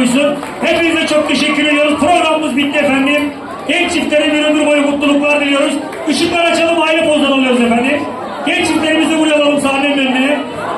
duysun. Hepinize çok teşekkür ediyoruz. Programımız bitti efendim. Genç çiftlere bir ömür boyu mutluluklar diliyoruz. Işıklar açalım aile pozdan alıyoruz efendim.